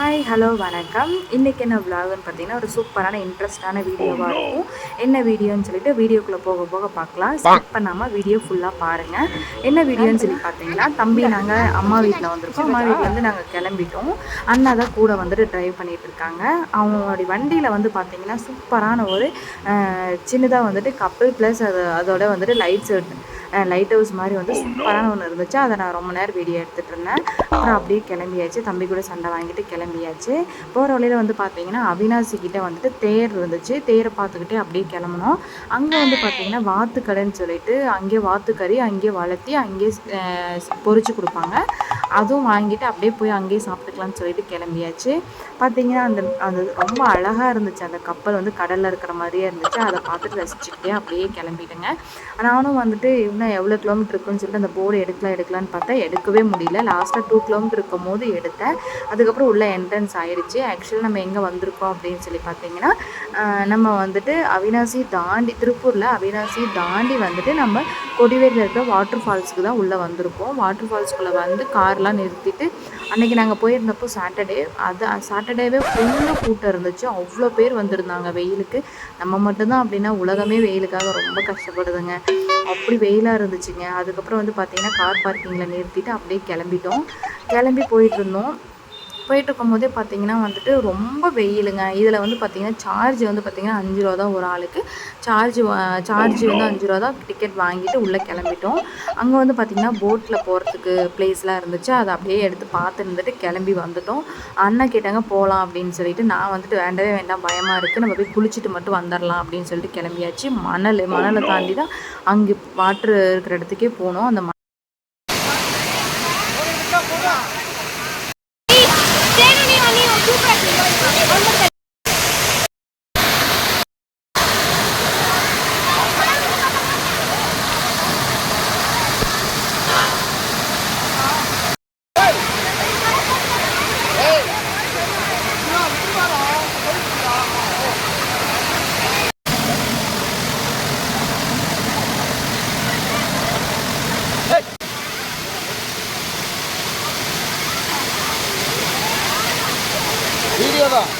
Hi hello வணக்கம். இன்றைக்கி என்ன விலாகுன்னு பார்த்தீங்கன்னா ஒரு சூப்பரான இன்ட்ரெஸ்டான வீடியோவாக இருக்கும். என்ன வீடியோன்னு சொல்லிட்டு வீடியோக்குள்ளே போக போக பார்க்கலாம். ஸ்கிப் பண்ணாமல் வீடியோ ஃபுல்லாக பாருங்கள் என்ன வீடியோன்னு சொல்லி பார்த்தீங்கன்னா தம்பி நாங்கள் அம்மா வீட்டில் வந்திருக்கோம். அம்மா வீட்டிலேருந்து நாங்கள் கிளம்பிட்டோம். அண்ணா தான் கூட வந்துட்டு ட்ரைவ் பண்ணிகிட்டு இருக்காங்க. அவங்களுடைய வண்டியில் வந்து பார்த்தீங்கன்னா சூப்பரான ஒரு சின்னதாக வந்துட்டு கப்பல் ப்ளஸ் அது அதோட வந்துட்டு லைட்ஸ் லைட் ஹவுஸ் மாதிரி வந்து சூப்பரான ஒன்று இருந்துச்சு. அதை நான் ரொம்ப நேரம் வீடியோ எடுத்துகிட்டு இருந்தேன். அப்புறம் அப்படியே கிளம்பியாச்சு. தம்பி கூட சண்டை வாங்கிட்டு கிளம்பியாச்சு. போகிற வழியில் வந்து பார்த்தீங்கன்னா அவினாசி கிட்டே வந்துட்டு தேர் இருந்துச்சு. தேரை பார்த்துக்கிட்டே அப்படியே கிளம்புனோம். அங்கே வந்து பார்த்தீங்கன்னா வாத்துக்கடைன்னு சொல்லிட்டு அங்கேயே வாத்துக்கறி அங்கேயே வளர்த்தி அங்கேயே பொறிச்சு கொடுப்பாங்க. அதுவும் வாங்கிட்டு அப்படியே போய் அங்கேயே சாப்பிட்டுக்கலாம்னு சொல்லிட்டு கிளம்பியாச்சு. பார்த்தீங்கன்னா அந்த அந்த ரொம்ப அழகாக இருந்துச்சு. அந்த கப்பல் வந்து கடலில் இருக்கிற மாதிரியே இருந்துச்சு. அதை பார்த்துட்டு ரசிச்சுக்கிட்டே அப்படியே கிளம்பிட்டுங்க. நானும் வந்துட்டு இன்னும் எவ்வளோ கிலோமீட்டர் இருக்குன்னு சொல்லிட்டு அந்த போர்டு எடுக்கலாம் எடுக்கலான்னு பார்த்தா எடுக்கவே முடியல. லாஸ்ட்டாக டூ கிலோமீட்டர் இருக்கும் போது எடுத்தேன். அதுக்கப்புறம் உள்ளே என்ட்ரன்ஸ் ஆயிடுச்சு ஆக்சுவலாக நம்ம எங்கே வந்திருக்கோம் அப்படின்னு சொல்லி பார்த்தீங்கன்னா நம்ம வந்துட்டு அவினாசி தாண்டி திருப்பூரில் அவினாசி தாண்டி வந்துட்டு நம்ம கொடிவேரியில் இருக்கிற வாட்டர் ஃபால்ஸுக்கு தான் உள்ளே வந்திருக்கோம். வாட்டர் ஃபால்ஸ்குள்ளே வந்து கார் கார்லாம் நிறுத்திட்டு அன்றைக்கி நாங்கள் போயிருந்தப்போ சாட்டர்டே அது சாட்டர்டேவே ஃபுல்லாக கூட்டம் இருந்துச்சு. அவ்வளோ பேர் வந்திருந்தாங்க வெயிலுக்கு. நம்ம மட்டும்தான் அப்படின்னா உலகமே வெயிலுக்காக ரொம்ப கஷ்டப்படுதுங்க. அப்படி வெயிலாக இருந்துச்சுங்க. அதுக்கப்புறம் வந்து பார்த்திங்கன்னா கார் பார்க்கிங்கில் நிறுத்திட்டு அப்படியே கிளம்பிட்டோம். கிளம்பி போயிட்டு இருந்தோம். போயிட்டு இருக்கும்போதே பார்த்தீங்கன்னா வந்துட்டு ரொம்ப வெயிலுங்க. இதில் வந்து பார்த்திங்கன்னா சார்ஜ் வந்து பார்த்திங்கன்னா அஞ்சு ரூபா தான் ஒரு ஆளுக்கு. சார்ஜ் சார்ஜ் வந்து அஞ்சு ரூபா தான் டிக்கெட் வாங்கிட்டு உள்ளே கிளம்பிட்டோம். அங்கே வந்து பார்த்திங்கன்னா போட்டில் போகிறதுக்கு பிளேஸ்லாம் இருந்துச்சு. அதை அப்படியே எடுத்து பார்த்து இருந்துட்டு கிளம்பி வந்துட்டோம். அண்ணன் கேட்டாங்க போகலாம் அப்படின்னு சொல்லிட்டு நான் வந்துட்டு வேண்டவே வேண்டாம் பயமாக இருக்குது நம்ம போய் குளிச்சுட்டு மட்டும் வந்துடலாம் அப்படின்னு சொல்லிட்டு கிளம்பியாச்சு. மணல் மணலை தாண்டி தான் அங்கே வாட்ரு இருக்கிற இடத்துக்கே போனோம். அந்த 얼마 வீடியோ தான்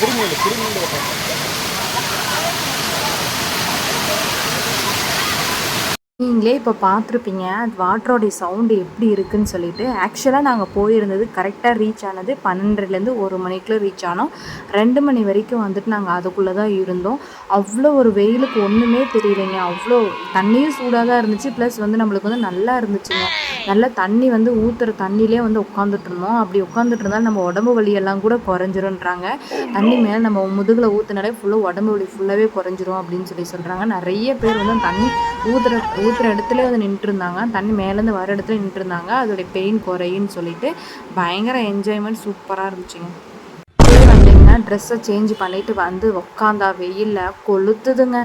திரும்பி திரும்பி நீங்களே இப்போ பார்த்துருப்பீங்க அது வாட்டரோடைய சவுண்டு எப்படி இருக்குன்னு சொல்லிட்டு. ஆக்சுவலாக நாங்கள் போயிருந்தது கரெக்டாக ரீச் ஆனது பன்னெண்டுலேருந்து ஒரு மணிக்குள்ளே ரீச் ஆனோம். ரெண்டு மணி வரைக்கும் வந்துட்டு நாங்கள் அதுக்குள்ளே தான் இருந்தோம். அவ்வளோ ஒரு வெயிலுக்கு ஒன்றுமே தெரியலைங்க. அவ்வளோ தண்ணியும் சூடாக தான் இருந்துச்சு. ப்ளஸ் வந்து நம்மளுக்கு வந்து நல்லா இருந்துச்சுங்க. நல்லா தண்ணி வந்து ஊற்றுற தண்ணியிலே வந்து உட்காந்துட்டு இருந்தோம். அப்படி உட்காந்துட்டு இருந்தாலும் நம்ம உடம்பு வலியெல்லாம் கூட குறைஞ்சிருன்றாங்க தண்ணி மேலே நம்ம முதுகில் ஊற்றுனாலே ஃபுல்லாக உடம்பு வலி ஃபுல்லாகவே குறைஞ்சிரும் அப்படின்னு சொல்லி சொல்கிறாங்க நிறைய பேர் வந்து தண்ணி ஊற்றுற ஊற்றுற இடத்துல வந்து நின்றுருந்தாங்க. தண்ணி மேலேருந்து வர இடத்துல நின்றுருந்தாங்க. அதோடைய பெயின் குறையுன்னு சொல்லிட்டு பயங்கர என்ஜாய்மெண்ட் சூப்பராக இருந்துச்சுங்க. பார்த்தீங்கன்னா ட்ரெஸ்ஸை சேஞ்ச் பண்ணிவிட்டு வந்து உக்காந்தா வெயிலில் கொளுத்துதுங்க.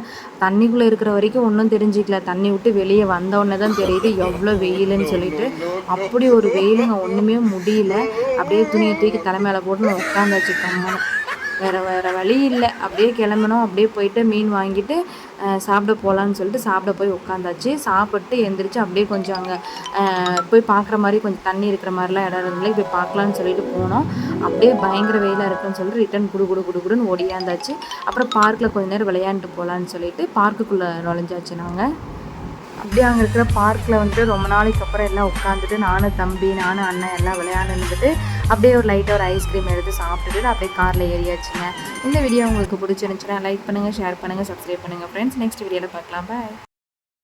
தண்ணிக்குள்ளே இருக்கிற வரைக்கும் ஒன்றும் தெரிஞ்சிக்கல. தண்ணி விட்டு வெளியே வந்தோடனே தான் தெரியுது எவ்வளோ வெயிலுன்னு சொல்லிட்டு. அப்படி ஒரு வெயிலுங்க ஒன்றுமே முடியல. அப்படியே துணியை தூக்கி தலைமையில போட்டு உட்காந்தாச்சு கம்மணும் வேறு வேறு வழி இல்லை. அப்படியே கிளம்பணும். அப்படியே போயிட்டு மீன் வாங்கிட்டு சாப்பிட போகலான்னு சொல்லிட்டு சாப்பிட போய் உட்காந்தாச்சு. சாப்பிட்டு எந்திரிச்சு அப்படியே கொஞ்சம் அங்கே போய் பார்க்குற மாதிரி கொஞ்சம் தண்ணி இருக்கிற மாதிரிலாம் இடம் இருந்தாலே போய் பார்க்கலான்னு சொல்லிட்டு போனோம். அப்படியே பயங்கர வெயிலாக இருக்குன்னு சொல்லிட்டு ரிட்டன் குடு குடு குடு குடுன்னு ஓடியாந்தாச்சு. அப்புறம் பார்க்கில் கொஞ்ச நேரம் விளையாண்டுட்டு போகலான்னு சொல்லிட்டு பார்க்குக்குள்ளே நுழைஞ்சாச்சு நாங்கள் அப்படியே அங்கே இருக்கிற பார்க்கில் வந்துட்டு ரொம்ப நாளைக்கு அப்புறம் எல்லாம் உட்காந்துட்டு நானும் தம்பி நானும் அண்ணன் எல்லாம் விளையாண்டுட்டு அப்படியே ஒரு லைட்டாக ஒரு ஐஸ்கிரீம் எடுத்து சாப்பிட்டுட்டு அப்படியே காரில் ஏறியாச்சுங்க. இந்த வீடியோ உங்களுக்கு பிடிச்சிருந்துச்சுன்னா லைக் பண்ணுங்கள் ஷேர் பண்ணுங்கள் சப்ஸ்கிரைப் பண்ணுங்கள் ஃப்ரெண்ட்ஸ் நெக்ஸ்ட் வீடியோவில் பார்க்கலாம். பாய்